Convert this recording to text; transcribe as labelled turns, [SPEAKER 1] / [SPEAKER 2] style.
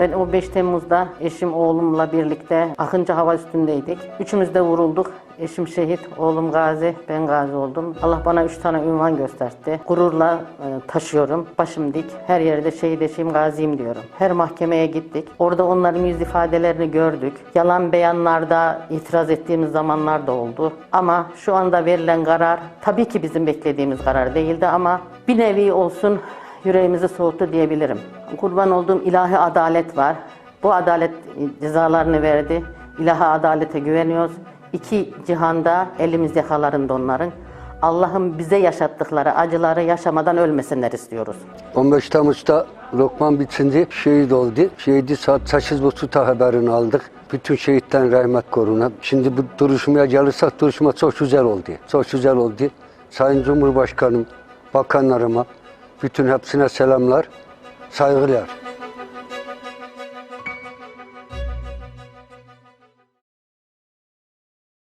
[SPEAKER 1] Ben o 5 Temmuz'da eşim oğlumla birlikte Akıncı Hava Üstündeydik. Üçümüz de vurulduk. Eşim şehit, oğlum gazi, ben gazi oldum. Allah bana üç tane ünvan gösterdi. Gururla e, taşıyorum. Başım dik. Her yerde şehit eşim gaziyim diyorum. Her mahkemeye gittik. Orada onların yüz ifadelerini gördük. Yalan beyanlarda itiraz ettiğimiz zamanlar da oldu. Ama şu anda verilen karar tabii ki bizim beklediğimiz karar değildi ama bir nevi olsun yüreğimizi soğuttu diyebilirim. Kurban olduğum ilahi adalet var. Bu adalet cezalarını verdi. İlahi adalete güveniyoruz. İki cihanda elimiz yakalarında onların. Allah'ım bize yaşattıkları acıları yaşamadan ölmesinler istiyoruz.
[SPEAKER 2] 15 Temmuz'da Lokman bitince şehit oldu. Şehidi saat 8.30'da haberini aldık. Bütün şehitten rahmet koruna. Şimdi bu duruşmaya gelirsek duruşma çok güzel oldu. Çok güzel oldu. Sayın Cumhurbaşkanım, bakanlarıma, bütün hepsine selamlar, saygılar.